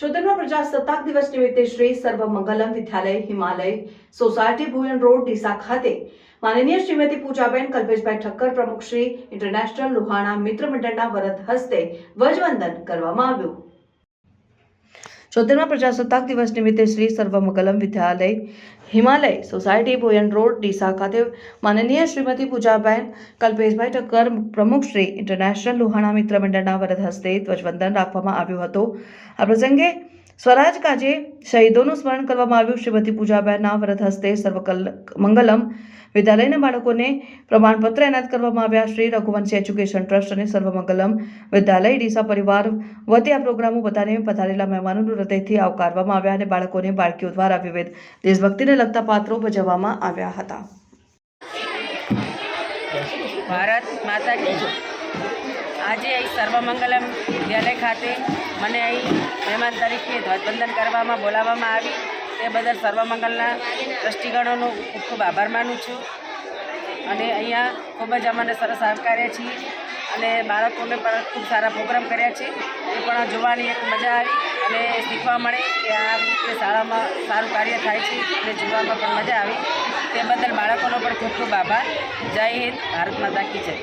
છોતેરમા પ્રજાસત્તાક દિવસ નિમિત્તે શ્રી સર્વ મંગલમ વિદ્યાલય, હિમાલય સોસાયટી, ભુવન રોડ, ડીસા ખાતે માનનીય શ્રીમતી પૂજાબેન, કલ્પેશભાઈ ઠક્કર પ્રમુખ શ્રી ઇન્ટરનેશનલ લુહાણા મિત્ર મંડળના વરદ હસ્તે ધ્વજવંદન કરવામાં આવ્યું. છોતેરમા પ્રજાસત્તાક દિવસ નિમિત્તે શ્રી સર્વમંગલમ વિદ્યાલય હિમાલય સોસાયટી ભોયન રોડ, ડીસા ખાતે માનનીય શ્રીમતી પૂજાબેન કલ્પેશભાઈ ઠક્કર, પ્રમુખ શ્રી ઇન્ટરનેશનલ લુહાણા મિત્ર મંડળના વરદ હસ્તે ધ્વજવંદન રાખવામાં આવ્યું હતું. આ પ્રસંગે સ્વરાજ કાજે શહીદોનું સ્મરણ કરવામાં આવ્યું. શ્રીમતી પૂજાબેનના વ્રત હસ્તે સર્વકલ, મંગલમ વિદ્યાલયના બાળકોને પ્રમાણપત્ર એનાયત કરવામાં આવ્યા. શ્રી રઘુવંશી એજ્યુકેશન ટ્રસ્ટ અને સર્વમંગલમ વિદ્યાલય, ડીસા પરિવાર વતી આ પ્રોગ્રામો બધાને પધારેલા મહેમાનોનું હૃદયથી આવકારવામાં આવ્યા અને બાળકોને બાળકીઓ દ્વારા વિવિધ દેશભક્તિને લગતા પાત્રો ભજવવામાં આવ્યા હતા. ભારત માતા આજે સર્વમંગલમ વિદ્યાલય ખાતે મને અહીં મહેમાન તરીકે ધ્વજવંદન કરવામાં, બોલાવવામાં આવી. તે બદલ સર્વમંગલના ટ્રસ્ટીગણોનો ખૂબ ખૂબ આભાર માનું છું. અને અહીંયા ખૂબ જ અમને સરસ આવકાર્યા છીએ. અને બાળકોને પણ ખૂબ સારા પ્રોગ્રામ કર્યા છે. એ પણ જોવાની એક મજા આવી અને શીખવા મળે કે આ રીતે શાળામાં સારું કાર્ય થાય છે અને જોવામાં પણ મજા આવી. તે બદલ બાળકોનો પણ ખૂબ ખૂબ આભાર. જય હિન્દ, ભારત માતા કી જય.